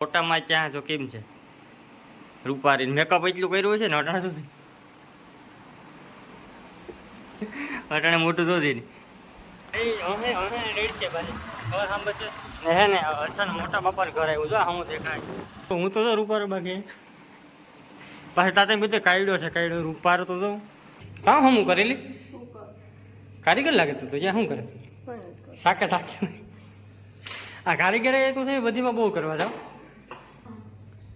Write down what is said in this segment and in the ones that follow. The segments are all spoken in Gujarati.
ફોટામાં ક્યાં છો કેમ છે? રૂપારી મેકઅપ એટલું કર્યું છે ને અટાણે સુધી? અટાણે મોટું જોધી ને. હે ને હર્ષન મોટા બાપાને ઘર આવ્યું જો હું દેખાય. તો હું તો જો રૂપારો બાકી. પાછળ તાતે બધે કાયડો છે કાયડો રૂપારો તો તો કાં હું કરેલી? કારીગર લાગે તું તો જ્યાં શું કરે? સાકે સાકે. આ કારીગર એ તો બધી બધીમાં બહુ કરવા જાવ.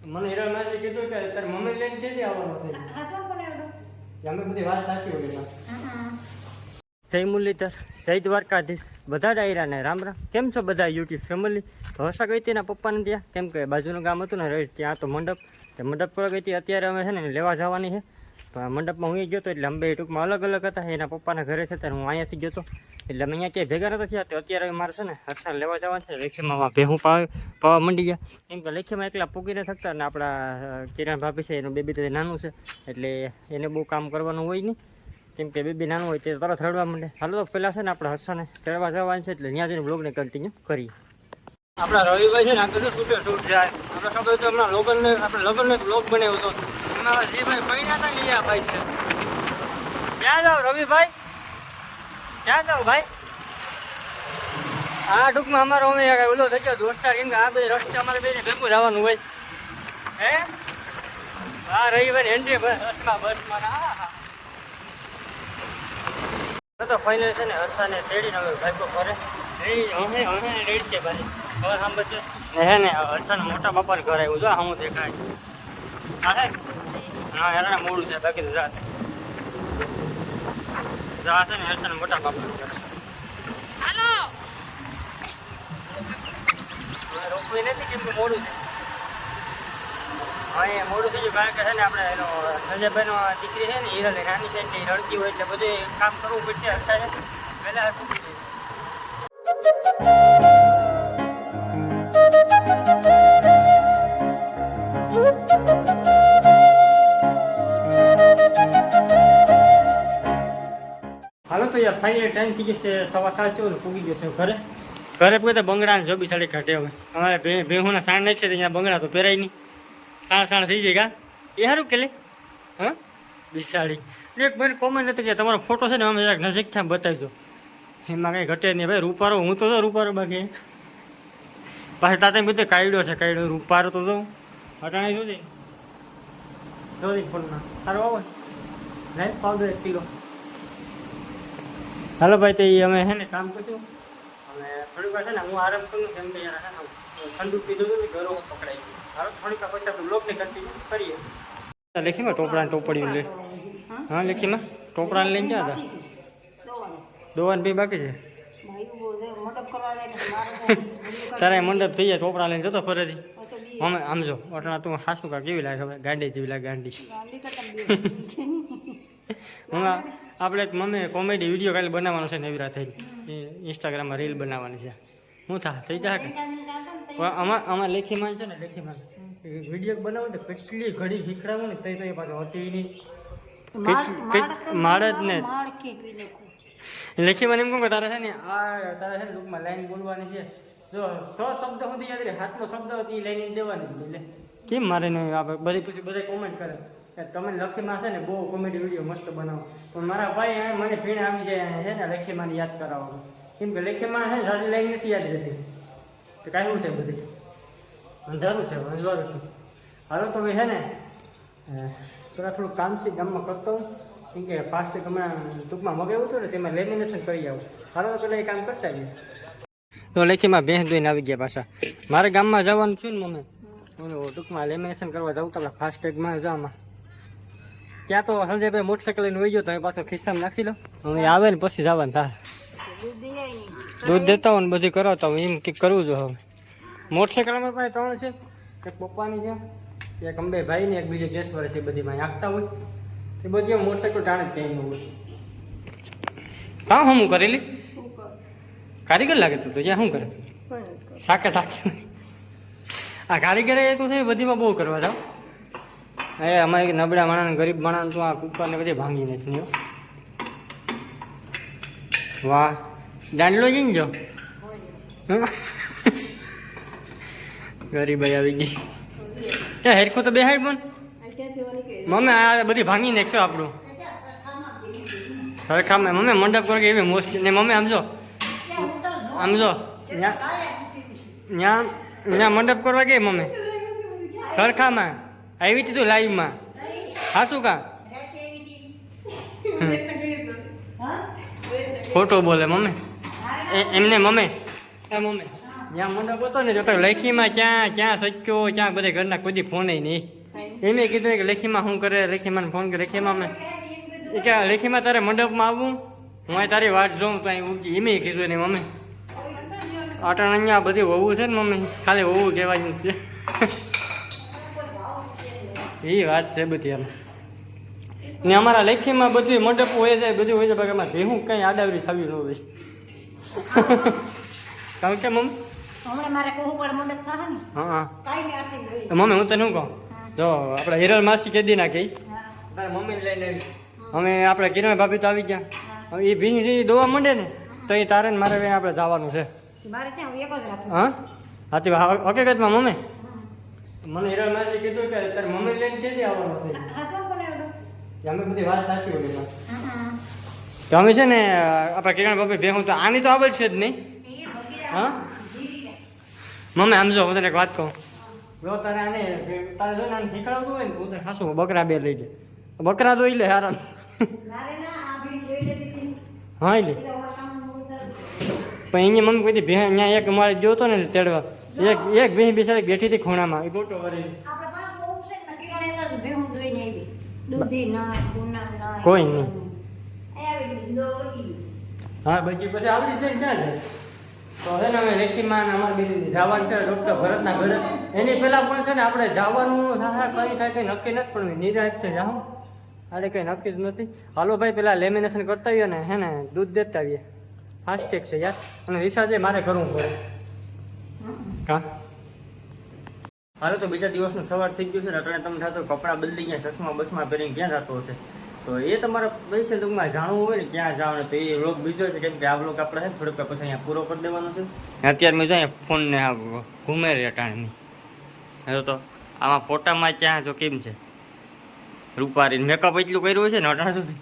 મને હીરા માસી કીધું કે તારી મમ્મી લઈને કેદી આવવાનો છે? કે અમે બધી વાત સાચી હોય જય મુરલીધર જય દ્વારકાધીશ. બધા ડાયરાને રામ રામ. કેમ છો બધા યુટ્યુબ ફેમિલી તો હર્ષા ગઈ હતી પપ્પાને ત્યાં કેમ કે બાજુનું ગામ હતું ને રહીશ ત્યાં તો મંડપ. તે મંડપ પર ગઈ હતી અત્યારે અમે છે ને લેવા જવાની છે. આ મંડપમાં હું ગયો હતો એટલે અમે ટૂંકમાં અલગ અલગ હતા. એના પપ્પાના ઘરે છે ત્યારે હું અહીંયાથી ગયો એટલે અમે અહીંયા ક્યાંય ભેગા નતા થયા. તો અત્યારે મારે છે ને હર્ષાને લેવા જવાનું છે. લેખીમાં ભેહું પાવા પાવા મંડી ગયા. કેમ કે લેખીમાં એકલા થકતા ને આપણા અ, કિરણ ભાભી છે એનું બેબી તો નાનું છે. એટલે એને બહુ કામ કરવાનું હોય નહીં. કેમ કે બેબી નાનું હોય તે તરત રડવા માંડે. હાલો તો પહેલાં છે ને આપણે હર્ષાને ચડવા જવાનું છે એટલે ત્યાં જઈને બ્લોગને કન્ટિન્યુ કરીએ. આપણા રવિભાઈ છે ને આગળ શૂટર શૂટ જાય. આપણે ખબર તો હમણાં લગ્નને આપણે લગ્નનો બ્લોગ બનાવ્યો હતો. એમાં જે ભાઈ પૈણા હતા ને એ આ ભાઈ છે. ક્યાં જાવ રવિભાઈ? ક્યાં જાવ ભાઈ? આ ટૂંકમાં અમારો અમે ઓલો થઈ ગયો દોસ્તાર, કેમ કે આ બધી રસ્તે અમારે બેને ભેગું જવાનું હોય. હે? હા રવિભાઈ એન્ટ્રી બસમાં બસમાં હા. તો ફાઇનલ છે ને હર્ષાને તેડીને હવે ભાઈકો કરે હવે હવે રેડ છે ભાઈ. હવે સાંભળ હે ને હર્ષાને મોટા બાપાને ઘર આવ્યું. જો હું દેખાય. હા? હે હા એના મોડું છે બાકી તો જા જા છે ને હર્ષાને મોટા બાપાને ઘર છે હાલો હવે રોકવી નથી કેમ કે મોડું છે હા એ મોડું થઈ ગયું કારણ કે છે ને આપણે એનો સંજયભાઈનો દીકરી છે ને હિરલ નાની છે એટલે ઈ રડતી હોય એટલે બધું કામ કરવું પડશે હર્ષાને પહેલાં ફાઇનલી ટાઈમ થઈ ગયો છે, સવા સાત જેવું પૂગી ગયો છે ઘરે. ઘરે પૂગે તો બંગડા ને જોબી સાડી ઘટે હવે. અમારે ભેહુના સાણ નહીં છે, અહીંયા બંગડા તો પહેરાય નહીં. સાણ સાણ થઈ જાય કા? એ સારું કે લે? હા? બિસાડી. એક મને કોમેન્ટ નથી કે તમારો ફોટો છે ને અમે જરાક નજીક થયા બતાવજો. એમાં કંઈ ઘટે નહીં ભાઈ, રૂપારો, હું તો રૂપારો બાકી. પાછળ તાતે બધું કાયડો છે, કાયડો. રૂપારો તો જોઉં હટાણી જોજે. જોઈ ફોનમાં. સારું આવો. નહીં પાવડર એક કિલો. હાલો ભાઈ તો અમે છે ને કામ કરશું. અને થોડીક વાર છે ને હું આરામ કરું કેમ કે યાર ને ઠંડુ પીધું હતું ને ગરો પકડાઈ ગયું. હાલો થોડીક વાર પછી આપણે બ્લોગને કન્ટિન્યુ કરીએ. લેખીમાં ટોપડા ટોપડીઓ લે. હા લેખીમાં? ટોપડા લઈને ક્યાં હતા? દોવાન બે બાકી છે? તારે મંડપ થઈ જાય ચોપડા લઈને જતો ફરેથી. અમે આમ જો અટણા તું હાસું કા કેવી લાગે ગાંડી જેવી લાગે ગાંડી. હમણાં આપણે મમ્મી કોમેડી વીડિયો કાલે બનાવવાનો છે નેવરા થઈને. ઇન્સ્ટાગ્રામમાં રીલ બનાવવાની છે. હું થા થઈ જા કે? આમાં આમાં લેખીમાં છે ને લેખીમાં વીડિયો બનાવો તો કેટલી ઘડી શીખડાવું ને તઈ તો એ પાછું હતી નહીં. માળ જ ને. લેખીમાં એમ કહું કે તારે છે ને આ તારે છે ને ટૂંકમાં લાઈન બોલવાની છે. જો સો શબ્દ સુધી યાદ રહે હાથનો શબ્દ હતી લાઈન દેવાની એટલે કેમ મારે નહીં? આપણે બધી પછી બધા કોમેન્ટ કરે કે તમે લખીમાં છે ને બહુ કોમેડી વીડિયો મસ્ત બનાવો. પણ મારા ભાઈ મને ફીણ આવી જાય છે ને લખીમાં યાદ કરાવવાનું. કેમ કે લખીમાં છે ને સાચી લાઈન નથી યાદ રહેતી. તો કાંઈ છે બધી? અંધારું છે અંજવાળું છું. હાલો, તો છે ને પેલા થોડું કામ છે, ગામમાં કરતો હું. કેમ કે ફાસ્ટ હમણાં ટૂંકમાં મગાવ્યું હતું ને, તેમાં લેમિનેશન કરી આવું. હાલો, તો પેલા એ કામ કરતા જઈએ તો લેખીમાં ભેંસ દઈને આવી ગયા પાછા. મારે ગામમાં જવાનું થયું ને, મમ્મી. ઓલું ટૂંકમાં લેમિનેશન કરવા જવું તો આપણે ફાસ્ટેગમાં જવામાં ત્યાં તો સંજયભાઈ મોટરસાઇકલ લઈને વહી ગયો તો એ પાછો ખિસ્સામાં નાખી લો. હવે આવે ને પછી જવાનું થાય. દૂધ દેતા હોય ને બધી કરાવતા તો એમ કંઈક કરવું જો હવે. મોટરસાઇકલ અમારી પાસે ત્રણ છે. એક પપ્પાની છે એક અંબે ભાઈ ને એક બીજી ગેસ વરે છે બધીમાં આપતા હોય. એ બધી મોટરસાઇકલ ટાણે જ કઈ હોય. કાં હું કરેલી? કારીગર લાગે તું તો જ્યાં શું કરે? સાકે શાકે આ કારીગર તો છે બધીમાં બહુ કરવા જાવ. એ અમારે નબળા માણસ ગરીબ માણસ તો આ કુકરને બધી ભાંગી નથી વાહ. દાંડલો જઈને જો. ગરીબ આવી ગઈ. એ હેરખું તો બેહાડ પણ. મમ્મી, આ બધી ભાંગી નાખશો આપણું. સરખામાં મમ્મી, મંડપ કરો કે એવી મોસ્ટલી. ને મમ્મી, આમ જો. આમ ન્યા. ન્યા મંડપ કરવા કે મમ્મી. સરખામાં. આવી હતી તું લાઈવમાં. હાસું કા? ખોટો બોલે મમ્મી. એમને મમ્મી. એ, મમ્મી. જ્યાં મંડપ હતો ને તો લેખીમાં ક્યાં ક્યાં સચ્યો ક્યાં બધે ઘરના કોઈ ફોન નહીં. એમે કીધું કે લેખીમાં શું કરે, લેખીમાં ફોન કરે, લેખીમાં મેં એ કે લેખીમાં તારે મંડપમાં આવવું? હું તારી વાટ જોઉં, તો અહીં ઉગી એમે કીધું ને મમ્મી. અટણ અહીંયા બધી વહુ છે ને મમ્મી? ખાલી વહુ કહેવાય છે. એ વાત છે બધી એમ. ને અમારા લેખીમાં બધી મંડપ હોય જાય બધું હોય જાય બાકી અમારે ભેહું કંઈ આડાવરી થવી ન હોય. કારણ કે મમ્મી? હા મમ્મી હું તને શું કહું? જો આપણે હિરલ માસી કહી હા. તારે મમ્મીને લઈને આવી. અમે આપણે કિરણ ભાભી તો આવી ગયા. હવે એ ભીની દોવા માંડે ને તો એ તારે ને મારે આપણે જવાનું છે. મારે ત્યાં એક જ રાખું હા હાથી હકીકતમાં મમ્મી મને હિરલ માસી કીધું કે તારે મમ્મી લઈને કેદી આવવાનું છે અમે બધી વાત સાચી હોય તો અમે છે ને આપણા કિરણ ભાભી ભેગું તો આની તો આવડશે જ નહીં એ ભગીરા હા મમ્મી આમ જો હું તને એક વાત કહું જો તારે આને તારે જો ને આને શીખડાવતું હોય ને હું તને ખાસું બકરા બે લઈ જાય બકરા દોઈ લે હારા હા લે એટલે અમારા કામનું બહુ સરસ. પણ અહીંયા મમ્મી કોઈ ભે અહીંયા એક અમારે ગયો હતો ને તેડવા. એક એક ભેં બિચારી બેઠી હતી ખૂણામાં. એ ફોટો કરી કોઈ નહીં. એ આવી ગઈ દોરી. હા પછી પછી આવડી છે ને ક્યાં છે તો છે ને અમે લેખીમાં અમારે બીજી જવાનું છે ડૉક્ટર ભરતના ઘરે. એની પહેલાં પણ છે ને આપણે જવાનું થાય કઈ થાય કંઈ નક્કી નથી પણ નિરાશ છે જાઓ. અરે કંઈ નક્કી જ નથી. હાલો ભાઈ પેલા લેમિનેશન કરતા આવીએ ને હે ને દૂધ દેતા આવીએ. ફાસ્ટેગ છે યાર. અને રિસાર્જે મારે કરવું પડે કા? હાલો તો બીજા દિવસનું સવાર થઈ ગયું છે ને, અટાણે તમે થતો કપડાં બદલી ગયા, ચશ્મા બસમાં પહેરીને ક્યાં જતો હશે? તો એ તમારે પૈસા ટૂંકમાં જાણવું હોય ને, ક્યાં જવાનું તો એ વ્લોગ બીજો છે, કેમ કે આ વ્લોગ આપણે છે થોડુંક પછી અહીંયા પૂરો કરી દેવાનો છે. અત્યારે મેં જાય ફોનને ઘૂમે રે અટાણીની. તો, આમાં ફોટામાં ક્યાં, જો કેમ છે? રૂપારી મેકઅપ એટલું કર્યું છે ને, અટાણ સુધી?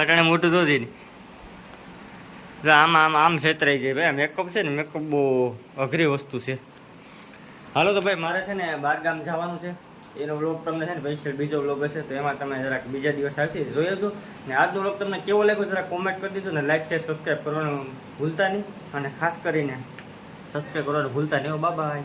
અટાણે મોટું નહીં એટલે આમ આમ આમ છેતરાઈ જાય ભાઈ. મેકઅપ છે ને મેકઅપ બહુ અઘરી વસ્તુ છે. હાલો તો ભાઈ, મારે છે ને બાર ગામ જવાનું છે. એનો વ્લોગ તમને છે ને પછી બીજો વ્લોગ હશે, તો એમાં તમે જરાક બીજા દિવસ આવશે, જોઈ હતું ને આજનો વ્લોગ તમને કેવો લાગ્યો જરા કોમેન્ટ કરી દીધો ને લાઈક શેર સબસ્ક્રાઈબ કરવાનું ભૂલતા નહીં. અને ખાસ કરીને સબસ્ક્રાઈબ કરવાનું ભૂલતા નહીં. બાય